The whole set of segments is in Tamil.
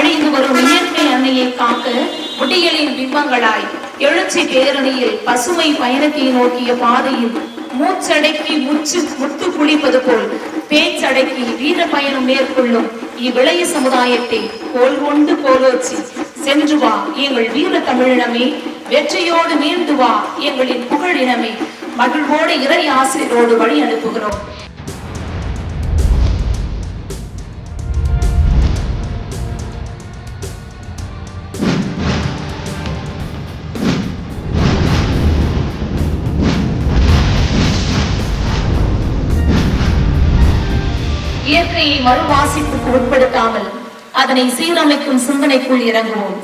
அழிந்து வரும் இயற்கை அன்னையை காக்க முடிகளின் பிம்பங்களாய் எழுச்சி பேரணியில் பசுமை பயணத்தை நோக்கிய பாதையில் மூச்சடக்கி முச்சு முத்து குளிப்பது போல் பேச்சடக்கி வீர பயணம் மேற்கொள்ளும் இவ்விளைய சமுதாயத்தை கோல் கொண்டு கோலோச்சி. சென்று வா எங்கள் வீர தமிழினமே. வெற்றியோடு மீண்டு வா எங்களின் புகழினமே. மகிழ்வோடு இறை ஆசிரியரோடு வழி அனுப்புகிறோம். இயற்கையை மறுவாசிப்புக்கு உட்படுத்தாமல் அதனை சீரமைக்கும் சிந்தனைக்குள் இறங்குவோம்.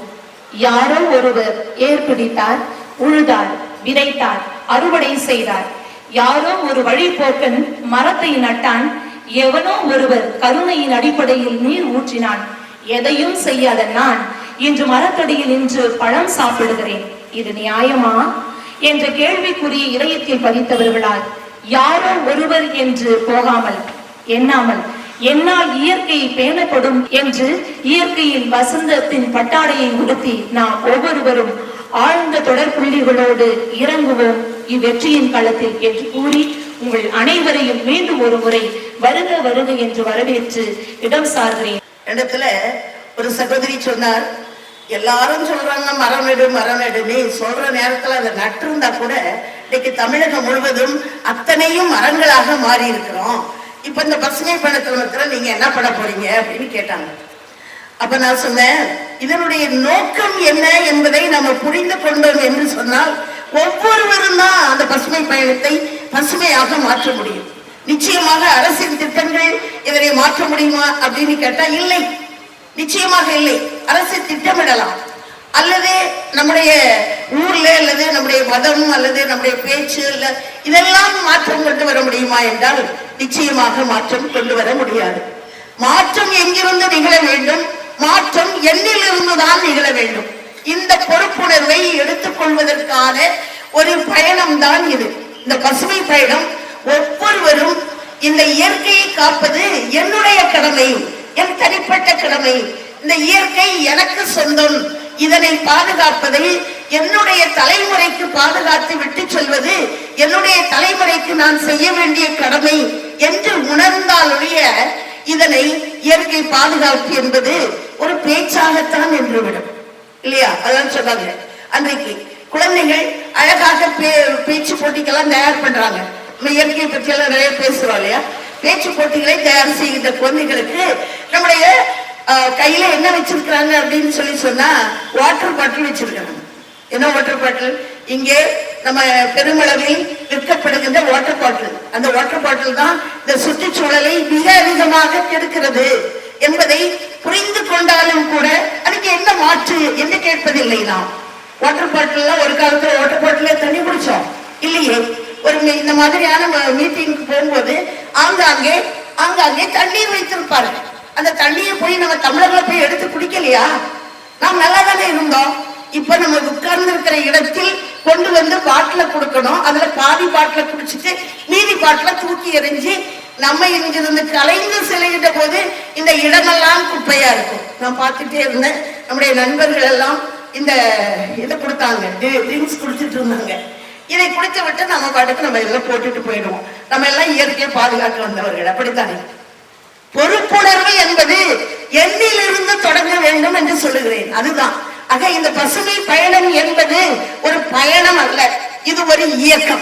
யாரோ ஒருவர் ஏற்பிடித்தார் உழுதார் விதைத்தார் அறுவடை செய்தார். யாரோ ஒரு வழிபோக்கன் மரத்தை நட்டான் எவனோ ஒருவர் கருணையின் அடிப்படையில் நீர் ஊற்றினான். எதையும் செய்யாத நான் இன்று மரத்தடியில் நின்று பழம் சாப்பிடுகிறேன். இது நியாயமா? என்ற கேள்விக்குரிய இதயத்தில் பதித்தவர்களால் யாரோ ஒருவர் என்று போகாமல் எண்ணாமல் என்னால் இயற்கை பேணப்படும் என்று இயற்கையின் வசந்தத்தின் பட்டாடையை உடுத்தி நாம் ஒவ்வொருவரும் ஆழ்ந்த தொடர்புள்ளிகளோடு இறங்குவோம். இவ்வெற்றியின் களத்தில் என்று கூறி உங்கள் அனைவரையும் மீண்டும் ஒரு முறை வருக வருக என்று வரவேற்று இடம் சார்கிறேன். இடத்துல ஒரு சகோதரி சொன்னார் எல்லாரும் சொல்றாங்க மரம் நடு மரம் நடுன்னு சொல்ற நேரத்துல அதை நட்டிருந்தா கூட இன்னைக்கு தமிழகம் முழுவதும் அத்தனையும் மரங்களாக மாறி இருக்கிறோம் இப்ப இந்த பசுமை பணத்துல இருக்கிற நீங்க என்ன பண்ண போறீங்க அப்படின்னு கேட்டாங்க. அப்ப நான் சொன்னேன் இதனுடைய நோக்கம் என்ன என்பதை நம்ம புரிந்து கொண்டோம் என்று சொன்னால் ஒவ்வொருவரும் தான் அந்த பசுமை பயணத்தை பசுமையாக மாற்ற முடியும். நிச்சயமாக அரசின் திட்டங்கள் இதனை மாற்ற முடியுமா அப்படின்னு கேட்டா இல்லை. நிச்சயமாக இல்லை. அரசு திட்டமிடலாம். அல்லது நம்முடைய ஊர்ல அல்லது நம்முடைய மதம் அல்லது நம்முடைய பேச்சு இல்ல இதெல்லாம் மாற்றம் கொண்டு வர முடியுமா என்றால் நிச்சயமாக மாற்றம் கொண்டு வர முடியாது. மாற்றம் எங்கிருந்து நிகழ வேண்டும்? மாற்றம் எண்ணிலிருந்து தான் நிகழ வேண்டும். இந்த பொறுப்புணர்வை எடுத்துக்கொள்வதற்கான ஒரு பயணம் தான் இது. இந்த பசுமை பயணம் ஒவ்வொருவரும் இந்த இயற்கையை காப்பது என்னுடைய கடமை என் தனிப்பட்ட கடமை. இந்த இயற்கை எனக்கு சொந்தம். இதனை பாதுகாப்பதை என்னுடைய தலைமுறைக்கு பாதுகாத்து விட்டு செல்வது என்னுடைய தலைமுறைக்கு நான் செய்ய வேண்டிய கடமை என்று உணர்ந்தாலுடைய இதனை இயற்கை பாதுகாப்பு என்பது ஒரு பேச்சாகத்தான் நின்றுவிடும். இல்லையா? அதான் சொன்னாங்க. அன்றைக்கு குழந்தைகள் அழகாக பே- பேச்சு போட்டிக்கெல்லாம் தயார் பண்றாங்க. நம்ம இயற்கையை பற்றி எல்லாம் நிறைய பேசுறோம் இல்லையா? பேச்சு போட்டிகளை தயார் செய்கின்ற குழந்தைகளுக்கு நம்முடைய கையில என்ன வச்சிருக்கிறாங்க அப்படின்னு சொல்லி சொன்னா வாட்டர் பாட்டில் வச்சிருக்காங்க. என்ன வாட்டர் பாட்டில் இங்கே நம்ம பெருமளவில் விற்கப்படுகின்ற வாட்டர் பாட்டில் அந்த வாட்டர் பாட்டில் தான் இந்த சுற்றுச்சூழலை மிக அதிகமாக கெடுக்கிறது என்பதை புரிந்து கொண்டாலும் கூட அதுக்கு என்ன மாற்று என்று கேட்பதில்லை நாம். வாட்டர் பாட்டில் ஒரு காலத்துல வாட்டர் பாட்டில தண்ணி குடிச்சோம். இல்லையே? ஒரு இந்த மாதிரியான மீட்டிங்க்கு போகும்போது ஆங்காங்கே ஆங்காங்கே தண்ணீர் வைத்திருப்பார்கள். அந்த தண்ணியை போய் நம்ம தமிழர்களை போய் எடுத்து குடிக்கலையா? நாம் நல்லா தானே இருந்தோம். இப்ப நம்ம உட்கார்ந்து இருக்கிற இடத்தில் கொண்டு வந்து பாட்டில கொடுக்கணும். அதுல பாதி பாட்டில குடிச்சிட்டு மீதி பாட்டில தூக்கி எறிஞ்சு நம்ம இங்கிருந்து கலைந்து செல்கின்ற போது இந்த இடமெல்லாம் குப்பையா இருக்கும். நான் பார்த்துட்டே இருந்தேன். நம்முடைய நண்பர்கள் எல்லாம் இந்த இதை கொடுத்தாங்க. ட்ரிங்க்ஸ் குடிச்சிட்டு இருந்தாங்க. இதை குடித்து விட்டு நம்ம பாட்டுக்கு நம்ம எல்லாம் போட்டுட்டு போயிடுவோம். நம்ம எல்லாம் இயற்கையை பாதுகாக்க வந்தவர்கள். அப்படித்தானே? பொறுப்புணர்வு என்பது எண்ணிலிருந்து தொடங்க வேண்டும் என்று சொல்லுகிறேன். அதுதான். ஆக இந்த பசுமை பயணம் என்பது ஒரு பயணம் அல்ல. இது ஒரு இயக்கம்.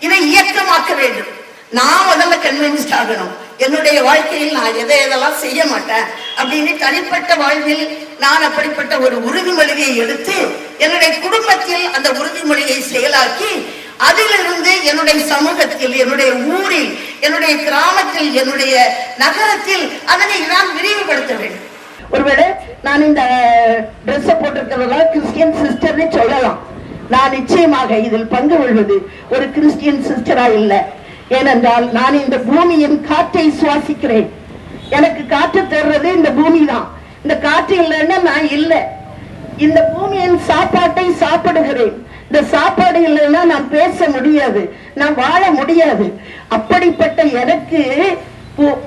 இதை இயக்கமாக்க வேண்டும். நான் முதல்ல கன்வின்ஸ்ட் ஆகணும். என்னுடைய வாழ்க்கையில் நான் எதை எதெல்லாம் செய்ய மாட்டேன் அப்படின்னு தனிப்பட்ட வாழ்வில் நான் அப்படிப்பட்ட ஒரு உறுதிமொழியை எடுத்து என்னுடைய குடும்பத்தில் அந்த உறுதிமொழியை செயலாக்கி அதிலிருந்து என்னுடைய சமூகத்தில் என்னுடைய ஊரில் என்னுடைய கிராமத்தில் என்னுடைய நகரத்தில் அதனை நான் விரிவுபடுத்த வேண்டும். ஒருவேளை நான் இந்த ட்ரெஸ் போட்டிருக்கிறதால கிறிஸ்டியன் சிஸ்டர்னு சொல்லலாம். நான் நிச்சயமாக இதில் பங்கு கொள்வது ஒரு கிறிஸ்டியன் சிஸ்டரா இல்லை. ஏனென்றால் நான் இந்த பூமியின் காற்றை சுவாசிக்கிறேன். எனக்கு காற்று தர்றது இந்த பூமி தான் இந்த காற்று இல்லைன்னா நான் இல்லை. இந்த பூமியின் சாப்பாட்டை சாப்பிடுகிறேன். இந்த சாப்பாடு இல்லைன்னா நான் பேச முடியாது நான் வாழ முடியாது. அப்படிப்பட்ட எனக்கு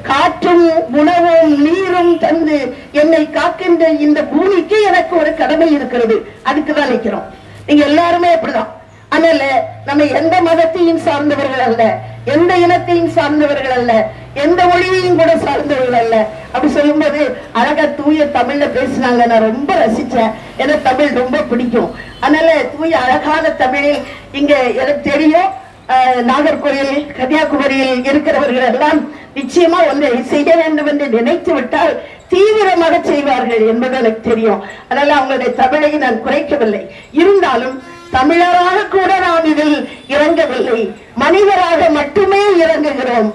காற்றும் உணவும் நீரும் தந்து என்னை காக்கின்ற இந்த பூமிக்கு எனக்கு ஒரு கடமை இருக்கிறது. அதுக்குதான் நிக்கிறோம் நீங்க எல்லாருமே அப்படிதான். அதனால நம்ம எந்த மதத்தையும் சார்ந்தவர்கள் அல்ல எந்த இனத்தையும் சார்ந்தவர்கள் அல்ல எந்த மொழியையும் கூட சார்ந்தவர்கள் அல்ல. அப்படி சொல்லும்போது அழகா தூய தமிழ்ல பேசினாங்க. நான் ரொம்ப ரசிச்சேன். எனக்கு தமிழ் ரொம்ப பிடிக்கும். அதனால தூய அழகான தமிழில் இங்க எனக்கு தெரியும். அஹ், நாகர்கோயில் கன்னியாகுமரியில் இருக்கிறவர்கள் எல்லாம் நிச்சயமா ஒன்றை செய்ய வேண்டும் என்று நினைத்து விட்டால் தீவிரமாக செய்வார்கள் என்பது எனக்கு தெரியும். அதனால அவங்களுடைய தமிழை நான் குறைக்கவில்லை. இருந்தாலும் தமிழராக கூட நாம் இதில் இறங்கவில்லை. மனிதராக மட்டுமே இறங்குகிறோம்.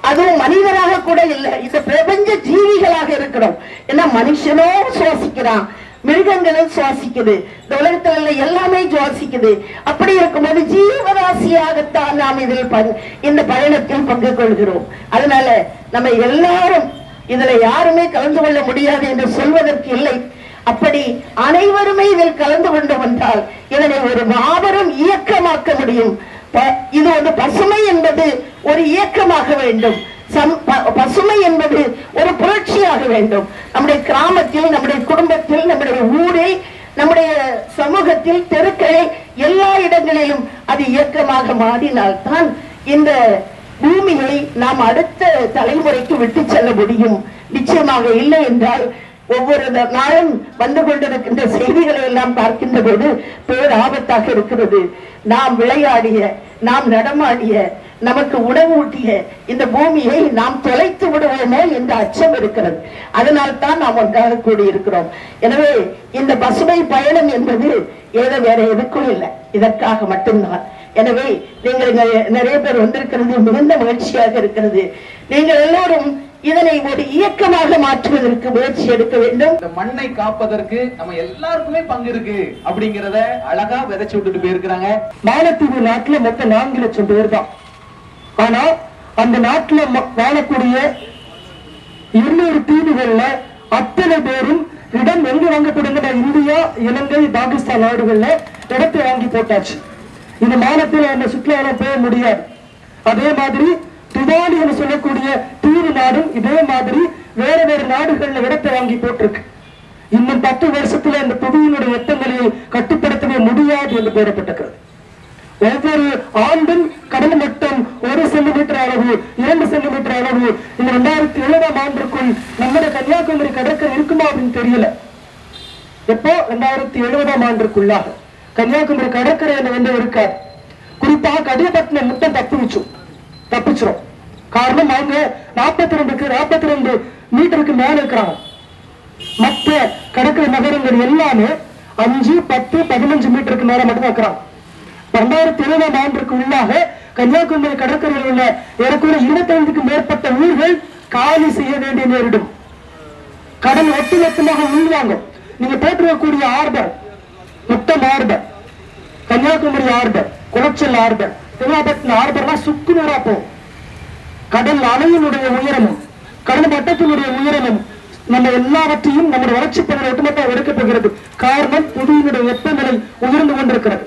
அதுவும் மனிதராக கூட இல்லை. இந்த பிரபஞ்ச ஜீவிகளாக இருக்கிறோம். ஏன்னா மனுஷனும் சுவாசிக்கிறான். மிருகங்களும் சுவாசிக்குது. இந்த உலகத்துல எல்லாமே சுவாசிக்குது. அப்படி இருக்கும்போது ஜீவராசியாகத்தான் நாம் இதில் இந்த பயணத்தில் பங்கு கொள்கிறோம். அதனால நம்ம எல்லாரும் இதுல யாருமே கலந்து கொள்ள முடியாது என்று சொல்வதற்கு இல்லை. அப்படி அனைவருமே இதில் கலந்து கொண்டு வந்தால் இதனை ஒரு மாபெரும் இயக்கமாக்க முடியும். இது ஒரு பசுமை என்பது ஒரு இயக்கமாக வேண்டும். பசுமை என்பது ஒரு புரட்சியாக வேண்டும். நம்முடைய கிராமத்தில் நம்முடைய குடும்பத்தில் நம்முடைய ஊரில் நம்முடைய சமூகத்தில் தெருக்களை எல்லா இடங்களிலும் அது இயக்கமாக மாறினால்தான் இந்த பூமியை நாம் அடுத்த தலைமுறைக்கு விட்டு செல்ல முடியும். நிச்சயமாக இல்லை என்றால் ஒவ்வொரு நாளும் வந்து கொண்டிருக்கின்ற செய்திகளை எல்லாம் பார்க்கின்ற போது பேர் ஆபத்தாக இருக்கிறது. நாம் விளையாடிய நாம் நடமாடிய நமக்கு உணவூட்டிய இந்த பூமியை நாம் தொலைத்து விடுவோமோ என்ற அச்சம் இருக்கிறது. அதனால் தான் நாம் ஒன்றாக கூடியிருக்கிறோம். எனவே இந்த பசுமை பயணம் என்பது ஏதோ வேற எதுக்கும் இல்லை. இதற்காக மட்டும்தான். எனவே நீங்கள் நிறைய பேர் வந்திருக்கிறது. மிகுந்த மகிழ்ச்சியாக இருக்கிறது. நீங்கள் எல்லோரும் இதனை ஒரு இயக்கமாக மாற்றுவதற்கு முயற்சி எடுக்க வேண்டும். இந்த மண்ணை காப்பதற்கு நம்ம எல்லாருக்குமே பங்கு இருக்கு அப்படிங்கறத அழகா விதைச்சு விட்டுட்டு போயிருக்கிறாங்க. மாலத்தீவு நாட்டுல மொத்தம் நான்கு லட்சம் பேர் தான். ஆனா அந்த நாட்டுல வாழக்கூடிய இருநூறு தீவுகள்ல அத்தனை பேரும் இடம் எங்க வாங்கப்படுங்கிற இந்தியா இலங்கை பாகிஸ்தான் நாடுகள்ல இடத்தை வாங்கி போட்டாச்சு. இந்த மாலத்தில் அந்த சுற்றுலாலாம் போக முடியாது. அதே மாதிரி துபாலி என்று சொல்லக்கூடிய தீவு நாடும் இதே மாதிரி வேற வேறு நாடுகள்ல இடத்தை வாங்கி போட்டிருக்கு. இன்னும் பத்து வருஷத்துல இந்த புவியினுடைய வெப்பங்களை கட்டுப்படுத்தவே முடியாது என்று கூறப்பட்டிருக்கிறது. ஒவ்வொரு ஆண்டும் கடல் மட்டம் ஒரு சென்டிமீட்டர் அளவு இரண்டு சென்டிமீட்டர் அளவு. இந்த ரெண்டாயிரத்தி எழுபதாம் ஆண்டிற்குள் நம்முடைய கன்னியாகுமரி கடற்கரை இருக்குமா அப்படின்னு தெரியல. எப்போ? ரெண்டாயிரத்தி எழுபதாம் ஆண்டிற்குள்ளாக. கன்னியாகுமரி கடற்கரையில வந்து இருக்காது. குறிப்பாக கடியப்பட்டினம் மட்டும் தப்பிச்சு தப்பிச்சிரும். காரணம் அவங்க நாற்பத்தி ரெண்டுக்கு நாற்பத்தி ரெண்டு மீட்டருக்கு மேல இருக்கிறாங்க. மற்ற கடற்கரை நகரங்கள் எல்லாமே அஞ்சு பத்து பதினஞ்சு மீட்டருக்கு மேல மட்டும் இருக்கிறாங்க. ரெண்டாயிரத்தி இருபதாம் ஆண்டிற்கு உள்ளாக கன்னியாகுமரி கடற்கரையில் உள்ள ஏறக்குறைய இருபத்தைந்துக்கு மேற்பட்ட ஊர்கள் காலி செய்ய வேண்டிய நேரிடும். கடல் ஒட்டுமொத்தமாக உள்வாங்க நீங்க போட்டிருக்கக்கூடிய ஆர்டர் மொத்தம் order Kanyakumari order Colachel order Thiruvapattinam ஆர்டர்லாம் சுக்குநூறா போகும். கடல் அலையினுடைய உயரமும் கடல் மட்டத்தினுடைய உயரமும் நம்ம எல்லாவற்றையும் நம்முடைய வளர்ச்சி பணியை ஒட்டுமொத்தம் எடுக்கப் போகிறது. காரணம் புவியினுடைய வெப்பநிலை உயர்ந்து கொண்டிருக்கிறது.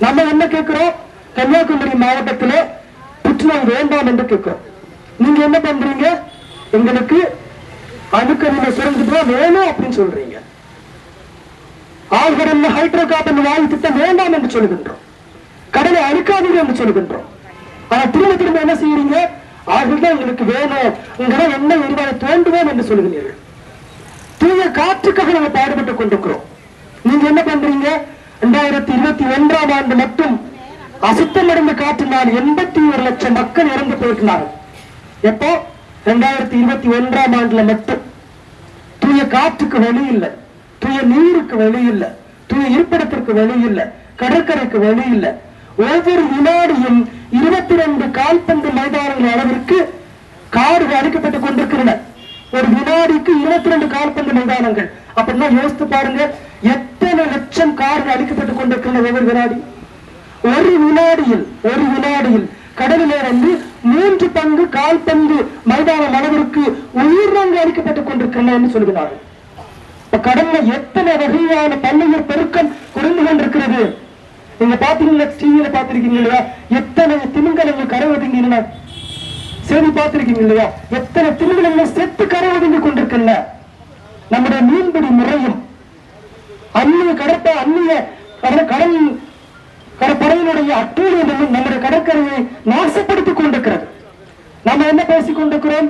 நம்ம என்ன கேட்கிறோம்? கன்னியாகுமரி மாவட்டத்திலே புற்றுநோய் வேண்டாம் என்று கேட்கிறோம். நீங்க என்ன பண்றீங்க? எங்களுக்கு அணுக்கரின சுரங்கிட்டு வேணும் அப்படின்னு சொல்றீங்க. ஆழ்கடல்ல ஹைட்ரோ கார்பன் வாயு திட்டம் வேண்டாம் என்று சொல்லுகின்றோம். கடலை அழுக்காதீர்கள் என்று சொல்லுகின்றோம். ஆனா திரும்ப திரும்ப என்ன செய்யறீங்க? ஆழ்கடல் எங்களுக்கு வேணும் உங்களை என்ன எரிவாயு தோண்டுவோம் என்று சொல்லுகிறீர்கள். தூய காற்றுக்காக நாங்க பாடுபட்டுக் கொண்டிருக்கிறோம். நீங்க என்ன பண்றீங்க? ரெண்டாயிரத்தி இருபத்தி ஒன்றாம் ஆண்டு மட்டும் அசுத்தமடைந்த காற்றினால் எண்பத்தி ஒரு லட்சம் மக்கள் இறந்து போயிருக்கிறார்கள் எப்போ? ரெண்டாயிரத்தி இருபத்தி ஒன்றாம் ஆண்டுல மட்டும். தூய காற்றுக்கு வழி இல்லை. தூய நீருக்கு வழி இல்லை. தூய இருப்பிடத்திற்கு வழி இல்லை. கடற்கரைக்கு வழி இல்லை. ஒவ்வொரு வினாடியும் இருபத்தி ரெண்டு கால்பந்து மைதானங்கள் அளவிற்கு காடுகள் அழிக்கப்பட்டுக் கொண்டிருக்கின்றன. ஒரு வினாடிக்கு இருபத்தி ரெண்டு கால்பந்து மைதானங்கள். அப்படின்னா யோசித்து பாருங்க எத்தனை லட்சம் கார்கள் அழிக்கப்பட்டுக் கொண்டிருக்கின்றன ஒவ்வொரு வினாடி? ஒரு வினாடியில் ஒரு வினாடியில் கடலிலே வந்து மூன்று பங்கு கால்பந்து மைதானம் அளவிற்கு உயிரினங்கள் அளிக்கப்பட்டுக் கொண்டிருக்கின்றன என்று சொல்கிறார்கள். இப்ப கடல்ல எத்தனை வகையான பல்லுயிர் பெருக்கம் குறைந்து கொண்டிருக்கிறது? நீங்க பாத்துருக்கீங்களா டிவியில பாத்திருக்கீங்க இல்லையா எத்தனை திமிங்கலங்கள் கரை ஒதுங்கின செய்தி பார்த்திருக்கீங்க இல்லையா எத்தனை திமிங்கலங்கள் செத்து கரை ஒதுங்கி கொண்டிருக்குல்ல நம்முடைய மீன்பிடி முறையும் அந்நிய கடற்ப அந்நிய கடல் கடற்படையினுடைய அட்டூழியங்களும் நம்முடைய கடற்கரையை நாசப்படுத்திக் கொண்டிருக்கிறது. நம்ம என்ன பேசிக் கொண்டிருக்கிறோம்?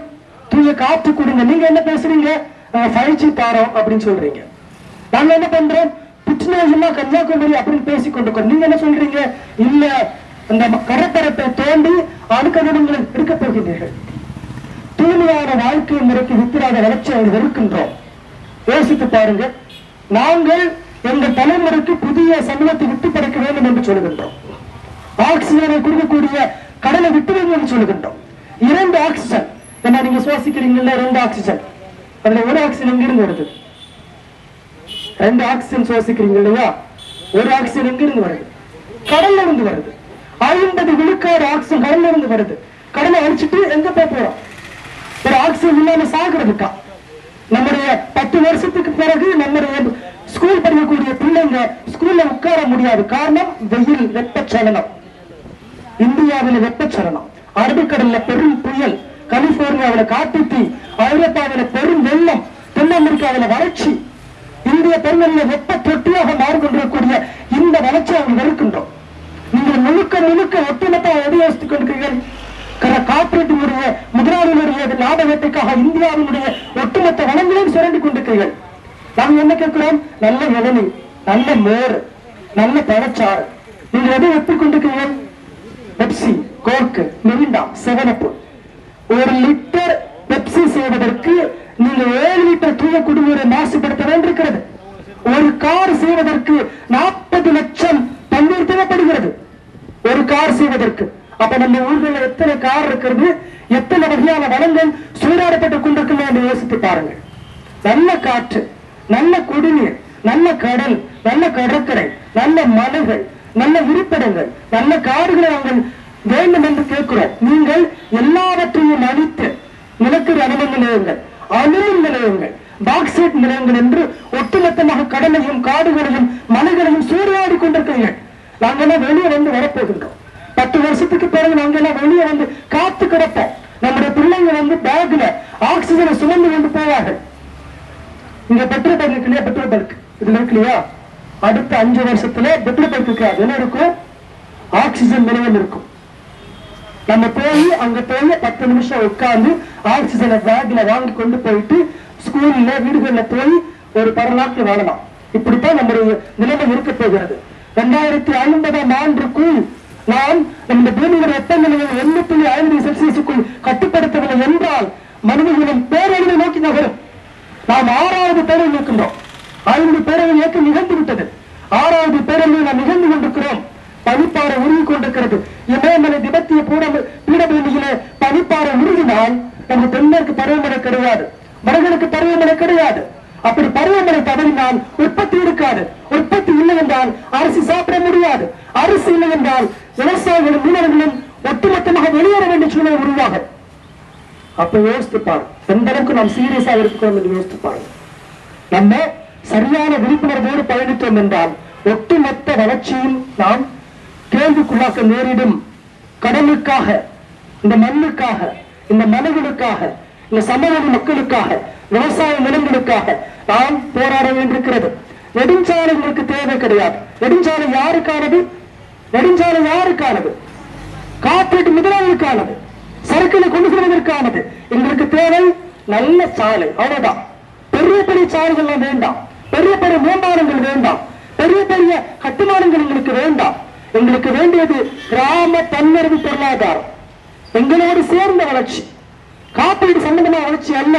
தூய காற்று கொடுங்க. நீங்க என்ன பேசுறீங்க? ஃபைவ் ஜி தாரோம் அப்படின்னு சொல்றீங்க. நாங்க என்ன பண்றோம்? புற்றுநோய்னா கன்னியாகுமரி அப்படின்னு பேசி கொண்டிருக்கோம் நீங்க என்ன சொல்றீங்க? இல்ல அந்த கடற்பரப்பை தோண்டி அணுக்கணிதங்களை எடுக்க போகின்றீர்கள். தூய்மையான வாழ்க்கை முறைக்கு வித்திராத வளர்ச்சியை வெறுக்கின்றோம். யோசித்து பாருங்க. நாங்கள் எங்கள் தலைமுறைக்கு புதிய சமூகத்தை விட்டு படைக்க வேண்டும் என்று சொல்லுகின்றோம் ஆக்சிஜனை கொடுக்கக்கூடிய கடலை விட்டு வேண்டும் என்று சொல்லுகின்றோம் இரண்டு ஆக்சிஜன். என்ன நீங்க சுவாசிக்கிறீங்கல்ல ரெண்டு ஆக்சிஜன். அதுல ஒரு ஆக்சிஜன் எங்கிருந்து வருது? ரெண்டு ஆக்சிஜன் சுவாசிக்கிறீங்க இல்லையா? ஒரு ஆக்சிஜன் எங்கிருந்து வருது? கடல்ல இருந்து வருது. ஐம்பது விழுக்காடு ஆக்சிஜன் கடல்ல இருந்து வருது. கடலை அடிச்சிட்டு எங்க போய் போறோம்? ஒரு ஆக்சிஜன் இல்லாம சாகுறதுக்கா? நம்முடைய பத்து வருஷத்துக்கு பிறகு நம்முடைய ஸ்கூல் படிக்கக்கூடிய பிள்ளைங்க ஸ்கூல்ல உட்கார முடியாது. காரணம் வெயில் வெப்பச்சலனம். இந்தியாவில் வெப்பச்சலனம். அரபிக்கடல்ல பெரும் புயல். கலிபோர்னியாவில தீ ஐரோப்பாவில பெரும் வெள்ளம். தென் அமெரிக்காவில வறட்சி. இந்திய பெருங்கல்ல வெப்ப தொட்டியாக மாறிக்கொண்டிருக்கக்கூடிய இந்த வளர்ச்சி அவர்கள் வெறுக்கின்றோம். நீங்கள் முழுக்க முழுக்க ஒட்டுமொத்த எதை யோசித்துக் கொண்டிருக்கிறீர்கள். கார்பரேட்டினுடைய காப்பீட்டினுடைய முதலாளிகளுடைய லாபகத்துக்காக இந்தியாவினுடைய ஒட்டுமொத்த வளங்களையும் சுரண்டி கொண்டிருக்கிறீர்கள். நாம் என்ன கேட்கிறோம்? நல்ல இளநீர் நல்ல மோர் நல்ல பழச்சாறு. நீங்கள் எதை ஒப்பிக் கொண்டிருக்கிறீர்கள்? பெப்சி கோர்க்கு மிரிண்டா செவனப்பு. ஒரு லிட்டர் பெப்சி செய்வதற்கு நீங்க ஏழு லிட்டர் தூய குடிநீரை மாசுபடுத்த வேண்டியிருக்கிறது. ஒரு கார் செய்வதற்கு நாற்பது லட்சம் தண்ணீர் தேவைப்படுகிறது. ஒரு கார் செய்வதற்கு. அப்ப நம்ம ஊர்களில் எத்தனை கார் இருக்கிறது? எத்தனை வகையான வளங்கள் சூறாடப்பட்டுக் கொண்டிருக்குமே என்று யோசித்து பாருங்கள். நல்ல காற்று நல்ல குடிநீர் நல்ல கடல் நல்ல கடற்கரை நல்ல மலைகள் நல்ல இருப்பிடங்கள் நல்ல காடுகளை நாங்கள் வேண்டும் என்று கேட்கிறோம். நீங்கள் எல்லாவற்றையும் அழித்து நிலக்கரி அனுபவங்கள் நிலையங்கள் அணுமின் நிலையங்கள். பாக்சைட் நிலையங்கள் என்று ஒட்டுமொத்தமாக கடலையும் காடுகளையும் மலைகளையும் சூறையாடி கொண்டிருக்கிறீர்கள். நாங்கெல்லாம் வெளியே வந்து வரப்போகின்றோம். பத்து வருஷத்துக்கு பிறகு நாங்கெல்லாம் வெளியே வந்து காத்து கிடப்போம். நம்முடைய பிள்ளைங்க வந்து பேக்ல ஆக்சிஜனை சுமந்து கொண்டு போவார்கள். இங்க பெட்ரோல் பங்க் இருக்கு இல்லையா பெட்ரோல் பங்க். இதுல இருக்கு இல்லையா அடுத்த அஞ்சு வருஷத்துல பெட்ரோல் பங்க் என்ன இருக்கும்? ஆக்சிஜன் நிலையம் இருக்கும். நம்ம போய் அங்க போய் பத்து நிமிஷம் உட்கார்ந்து ஆக்சிஜனை பேக்ல வாங்கி கொண்டு போயிட்டு ஸ்கூல்ல வீடுகளில் போய் ஒரு பரநாட்கள் வாழலாம். இப்படித்தான் நம்முடைய நிலைமை இருக்க போகிறது. ரெண்டாயிரத்தி ஐம்பதாம் ஆண்டுக்குள் நாம் இந்த பூமியோட வெப்பநிலையை ஒன்று புள்ளி ஐந்து செல்சியஸுக்குள் கட்டுப்படுத்தவில்லை என்றால் மனிதர்களும் பேரழிவை நோக்கி நகரும். நாம் ஆறாவது பேரவை நிற்கின்றோம் ஐந்து பேரவை இயக்கம் நிகழ்ந்து விட்டது. ஆறாவது பேரவை நாம் நிகழ்ந்து கொண்டிருக்கிறோம். பனிப்பாறை உருகி கொண்டிருக்கிறது. இமயமலை திபத்திய பீடபூமியிலே பனிப்பாறை உருகி உருகினால் நமக்கு தென்மேற்கு பருவமழை கிடையாது மரங்களுக்கு பருவமழை கிடையாது. அப்படி பருவமழை தவறினால் உற்பத்தி இருக்காது. உற்பத்தி இல்லை என்றால் அரிசி சாப்பிட முடியாது. அரிசி இல்லை என்றால் விவசாயிகளும் மீனவர்களும் ஒட்டுமொத்தமாக வெளியேற வேண்டிய சூழ்நிலை உருவாகும். அப்ப யோசித்துப்பாரு எந்த அளவுக்கு நாம் சீரியஸாக இருக்கிறோம் என்று யோசித்துப்பாரு நம்ம சரியான விழிப்புணர்வோடு பயணித்தோம் என்றால் ஒட்டுமொத்த வளர்ச்சியும் நாம் கேள்விக்குள்ளாக்க நேரிடும். கடலுக்காக இந்த மண்ணுக்காக இந்த மனுகளுக்காக இந்த சமூக மக்களுக்காக விவசாய நிலங்களுக்காக நாம் போராட வேண்டியிருக்கிறது. நெடுஞ்சாலைகளுக்கு தேவை கிடையாது. நெடுஞ்சாலை யாருக்கானது? நெடுஞ்சாலை யாருக்கானது? காப்பீட்டு முதலாளிகளுக்கானது சரக்குகளை கொண்டு செல்வதற்கானது. எங்களுக்கு தேவை நல்ல சாலை அவ்வளவுதான். பெரிய பெரிய சாலைகள் வேண்டாம். பெரிய பெரிய மேம்பாலங்கள் வேண்டாம். பெரிய பெரிய கட்டுமானங்கள் எங்களுக்கு வேண்டாம். எங்களுக்கு வேண்டியது கிராம தன்னிறைவு பொருளாதாரம். எங்களோடு சேர்ந்த வளர்ச்சி. காப்பீடு சம்பந்தமான வளர்ச்சி அல்ல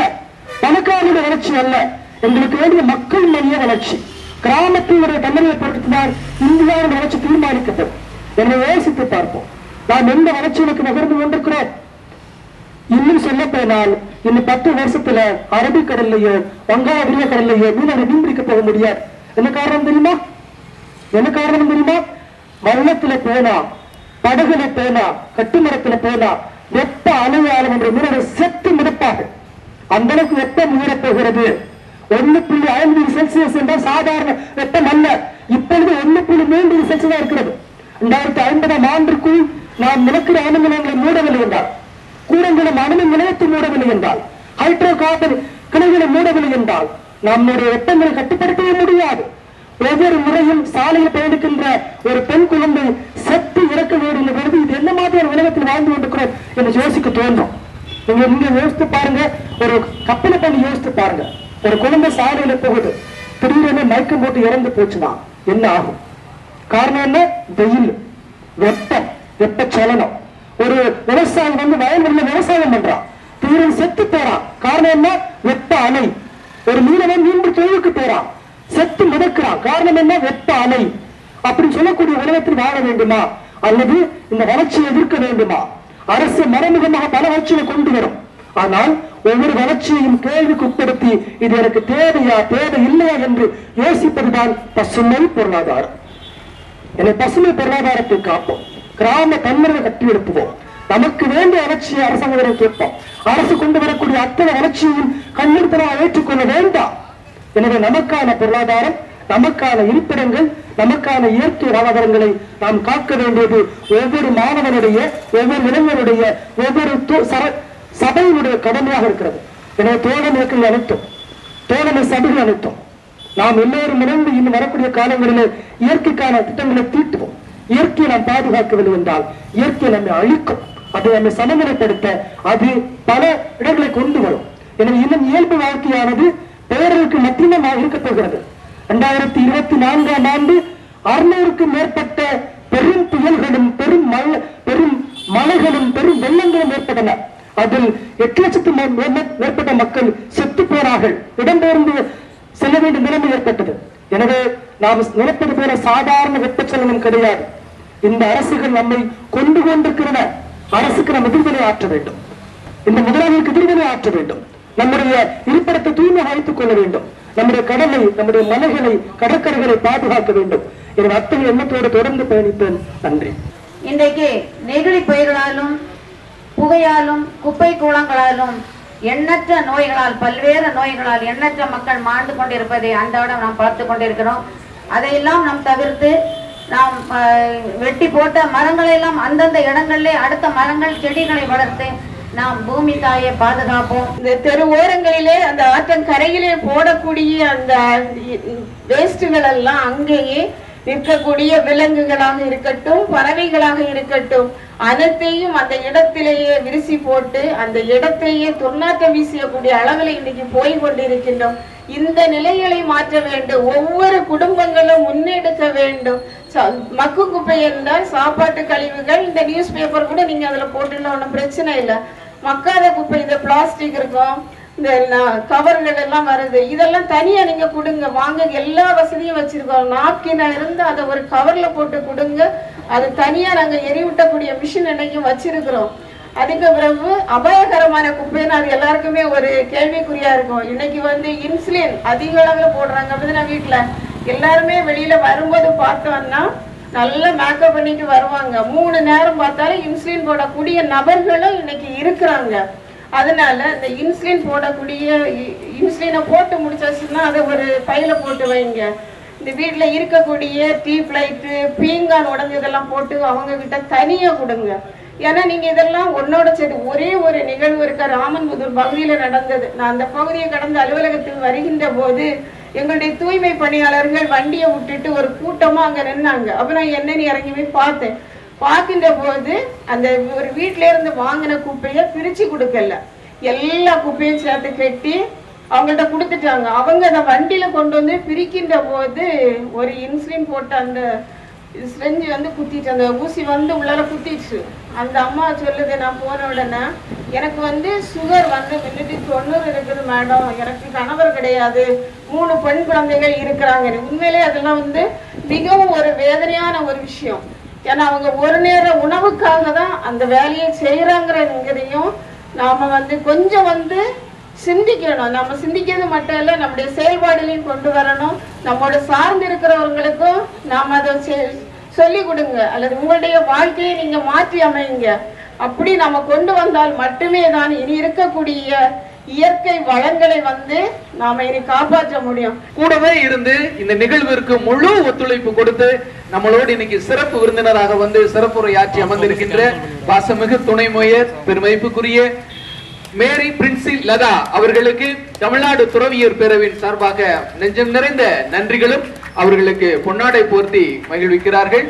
பணக்காரனுடைய வளர்ச்சி அல்ல எங்களுக்கு வேண்டிய மக்கள் மனித வளர்ச்சி. கிராமத்தினுடைய தன்னிறைவை பொறுத்துதான் இந்தியாவின் வளர்ச்சி தீர்மானிக்கப்படும். என்னை யோசித்து பார்ப்போம். நாம் எந்த வளர்ச்சிகளுக்கு நகர்ந்து கொண்டிருக்கிறோம் இன்னும் சொல்ல போனால் இன்னும் பத்து வருஷத்துல அரபிக்கடல்லையோ வங்காள விரிவக்கடல்லையோ மீனவர்கள் மீன் பிடிக்க போக முடியாது. என்ன காரணம் தெரியுமா? என்ன காரணம் தெரியுமா? வள்ளத்துல போனா படகுல போனா கட்டுமரத்துல போனா வெப்ப அலையாளம் என்ற மீனவர் செத்து மிதப்பார்கள். அந்த அளவுக்கு வெப்பம் உயரப் போகிறது. ஒண்ணு புள்ளி ஐந்து செல்சியஸ் என்றால் சாதாரண வெப்பம் அல்ல. இப்பொழுது ஒண்ணு புள்ளி மூன்று செல்சியஸ் இருக்கிறது. இரண்டாயிரத்தி ஐம்பதாம் ஆண்டுக்குள் நாம் நிலக்கரி நிலையங்களை மூடவில்லை என்றால் கூடங்குளம் அணு நிலையத்தை மூடவில்லை என்றால் ஹைட்ரோ கார்பன் கிளைகளை மூடவில்லை என்றால் நம்முடைய வெப்பங்களை கட்டுப்படுத்தவே முடியாது. ஒவ்வொரு முறையும் சாலையில் பயணிக்கின்ற ஒரு பெண் குழந்தை செத்து இறக்க வேண்டும் பொழுது இது என்ன மாதிரியான உலகத்தில் வாழ்ந்து கொண்டிருக்கிறோம் என்று யோசிக்க தோன்றும் நீங்க நீங்க யோசித்து பாருங்க ஒரு கப்பலை பண்ணி யோசித்து பாருங்க. ஒரு குழந்தை சாலையில போகுது. திடீரென மயக்கம் போட்டு இறந்து போச்சுன்னா என்ன ஆகும்? காரணம் என்ன? வெயில் வெப்பம் வெப்பச்சலனம். ஒரு விவசாயி வந்து வயல்வெளியில விவசாயம் பண்றான். திடீரென செத்து போறான். காரணம் என்ன? வெப்ப அலை. ஒரு மீனவன் மீண்டும் தொழிலுக்கு போறான். செத்து மிதக்கிறான். காரணம் என்ன? வெப்ப அலை. அப்படின்னு சொல்லக்கூடிய உலகத்தில் வாழ வேண்டுமா? அல்லது இந்த வளர்ச்சியை எதிர்க்க வேண்டுமா? அரசு மறைமுகமாக பல வளர்ச்சியை கொண்டு வரும். ஆனால் ஒவ்வொரு வளர்ச்சியையும் கேள்விக்கு உட்படுத்தி இது எனக்கு தேவையா தேவை இல்லையா என்று யோசிப்பதுதான் பசுமை பொருளாதாரம். எனவே பசுமை பொருளாதாரத்தை காப்போம். கிராம தன்மரை கட்டி எழுப்புவோம். நமக்கு வேண்டிய வளர்ச்சியை அரசாங்கம் கேட்போம். அரசு கொண்டு வரக்கூடிய அத்தனை வளர்ச்சியையும் கண்ணிருத்தமாக ஏற்றுக்கொள்ள வேண்டாம். எனவே நமக்கான பொருளாதாரம் நமக்கான இருப்பிடங்கள் நமக்கான இயற்கை வாழ்வாதாரங்களை நாம் காக்க வேண்டியது ஒவ்வொரு மாணவனுடைய ஒவ்வொரு இளைஞருடைய ஒவ்வொரு சபையினுடைய கடமையாக இருக்கிறது. எனவே தோழன் இயக்கம் அனைத்தும் தோழமை சபைகள் அனைத்தும் நாம் எல்லோரும் இணைந்து இன்னும் வரக்கூடிய காலங்களில் இயற்கைக்கான திட்டங்களை தீட்டுவோம். இயற்கையை நாம் பாதுகாக்கவில்லை என்றால் இயற்கை நம்மை அழிக்கும். அதை நம்மை சமநிலைப்படுத்த அது பல இடங்களை கொண்டு வரும். எனவே இன்னும் இயல்பு வாழ்க்கையானது பேரருக்கு மட்டுமே இருக்கப்போகிறது போகிறது. இரண்டாயிரத்தி இருபத்தி நான்காம் ஆண்டு அறுநூறுக்கும் மேற்பட்ட பெரும் புயல்களும் பெரும் மழை பெரும் மலைகளும் பெரும் வெள்ளங்களும் ஏற்பட்டன. அதில் எட்டு லட்சத்து மேற்பட்ட மக்கள் செத்து போனார்கள். இடம்பெயர்ந்து செல்ல வேண்டிய நிலைமை ஏற்பட்டது. எனவே நாம் நினைப்பது போல சாதாரண வெப்பச்சலனம் கிடையாது. இந்த அரசுகள் நம்மை கொண்டு கொண்டிருக்கிறன. அரசுக்கு நாம் எதிர்வினை ஆற்ற வேண்டும். இந்த முதலாளிக்கு எதிர்வினை ஆற்ற வேண்டும். நம்முடைய தூய்மை தூய்மையாக வைத்துக் கொள்ள வேண்டும். நம்முடைய கடலை நம்முடைய மலைகளை கடற்கரைகளை பாதுகாக்க வேண்டும். என் அத்தகைய எண்ணத்தோடு தொடர்ந்து பயணித்தேன் நன்றி. இன்றைக்கு நெகிழி பயிர்களாலும் புகையாலும் குப்பை கூளங்களாலும் எண்ணற்ற நோய்களால் பல்வேறு நோய்களால் எண்ணற்ற மக்கள் மாண்டு கொண்டிருப்பதை அன்றாடம் நாம் பார்த்து கொண்டிருக்கிறோம். அதையெல்லாம் நாம் தவிர்த்து நாம் வெட்டி போட்ட மரங்களை எல்லாம் அந்தந்த இடங்களிலே அடுத்த மரங்கள் செடிகளை வளர்த்து நாம் பூமி தாயை பாதுகாப்போம். இந்த தெரு ஓரங்களிலே அந்த ஆற்றன் கரையிலே போடக்கூடிய அந்த வேஸ்டுகள் எல்லாம் அங்கேயே நிற்கக்கூடிய விலங்குகளாக இருக்கட்டும் பறவைகளாக இருக்கட்டும் அனைத்தையும் அந்த இடத்திலேயே விரிசி போட்டு அந்த இடத்தையே துர்நாற்றம் வீசியக்கூடிய அளவில் இன்னைக்கு போய் கொண்டிருக்கின்றோம். இந்த நிலைகளை மாற்ற வேண்டும். ஒவ்வொரு குடும்பங்களும் முன்னெடுக்க வேண்டும். ச- மக்கு குப்பை என்றால் சாப்பாட்டு கழிவுகள். இந்த நியூஸ் பேப்பர் கூட நீங்க அதுல போட்டுலாம் ஒன்றும் பிரச்சனை இல்லை. மக்காத குப்பை இந்த பிளாஸ்டிக் இருக்கும். இந்த கவர்கள் எல்லாம் வருது. இதெல்லாம் தனியா நீங்க கொடுங்க. வாங்க எல்லா வசதியும் வச்சிருக்கோம். நாப்கினா இருந்து அதை ஒரு கவர்ல போட்டு கொடுங்க. அது தனியா நாங்க எரிவிட்டக்கூடிய மிஷின் என்னைக்கும் வச்சிருக்கிறோம். அதுக்கு பிறகு அபாயகரமான குப்பைன்னு அது எல்லாருக்குமே ஒரு கேள்விக்குறியா இருக்கும். இன்னைக்கு வந்து இன்சுலின் அதிக அளவுல போடுறாங்க. அப்படிதான் வீட்டுல எல்லாருமே வெளியில வரும்போது பார்த்தோம்னா நல்ல மேக்கப் பண்ணிட்டு வருவாங்க. மூணு நேரம் பார்த்தாலும் இன்சுலின் போடக்கூடிய நபர்களும் இன்னைக்கு இருக்கிறாங்க. அதனால இந்த இன்சுலின் போடக்கூடிய இ- இன்சுலினை போட்டு முடிச்சாச்சுன்னா அதை ஒரு பையில போட்டு வைங்க. இந்த வீட்டில் இருக்கக்கூடிய டீ லைட்டு பீங்கான் உடஞ்சதெல்லாம் போட்டு அவங்க கிட்ட தனியாக கொடுங்க. ஏன்னா நீங்கள் இதெல்லாம் ஒன்னோட சேர்த்து ஒரே ஒரு நிகழ்வு இருக்க. ராமன் பகுதியில் நடந்தது. நான் அந்த பகுதியை கடந்து அலுவலகத்துக்கு வருகின்ற போது எங்களுடைய தூய்மை பணியாளர்கள் வண்டியை விட்டுட்டு ஒரு கூட்டமா அங்க நின்னாங்க. அப்ப நான் என்னன்னு இறங்கி போய் பார்த்தேன். பார்க்கின்ற போது அந்த ஒரு வீட்ல இருந்து வாங்கின குப்பையை பிரிச்சு கொடுக்கல. எல்லா குப்பையும் சேர்த்து கட்டி அவங்கள்ட்ட கொடுத்துட்டாங்க. அவங்க அந்த வண்டியில கொண்டு வந்து பிரிக்கின்ற போது ஒரு இன்சுலின் போட்ட அந்த செஞ்சு வந்து குத்திட்டு அந்த ஊசி வந்து உள்ளார குத்திடுச்சு. அந்த அம்மா சொல்லுது நான் போன உடனே எனக்கு வந்து சுகர் வந்து முன்னூத்தி தொண்ணூறு இருக்குது மேடம் எனக்கு கணவர் கிடையாது. மூணு பெண் குழந்தைகள் இருக்கிறாங்க. உண்மையிலே அதெல்லாம் வந்து மிகவும் ஒரு வேதனையான ஒரு விஷயம். ஏன்னா அவங்க ஒரு நேர உணவுக்காக தான் அந்த வேலையை செய்யறாங்கிறதையும் நாம வந்து கொஞ்சம் வந்து சிந்திக்கணும். நம்ம சிந்திக்கிறது மட்டும் இல்லை நம்முடைய செயல்பாடுகளையும் கொண்டு வரணும். நம்மளோட சார்ந்து இருக்கிறவங்களுக்கும் நாம் அதை சொல்லி கொடுங்க அல்லது உங்களுடைய வாழ்க்கையை நீங்க மாற்றி அமையுங்க அப்படி நம்ம கொண்டு வந்தால் மட்டுமே தான் இனி இருக்கக்கூடிய இயற்கை வளங்களை வந்து நாம இனி காப்பாற்ற முடியும். கூடவே இருந்து இந்த நிகழ்விற்கு முழு ஒத்துழைப்பு கொடுத்து நம்மளோடு இன்னைக்கு சிறப்பு விருந்தினராக வந்து சிறப்புரையாற்றி அமர்ந்திருக்கின்ற வாசமிகு துணை மொயர் பெருமைப்புக்குரிய மேரி பிரின்சி லதா அவர்களுக்கு தமிழ்நாடு துறவியர் பேரவையின் சார்பாக நெஞ்சம் நிறைந்த நன்றிகளும். அவர்களுக்கு பொன்னாடை போர்த்தி மகிழ்விக்கிறார்கள்.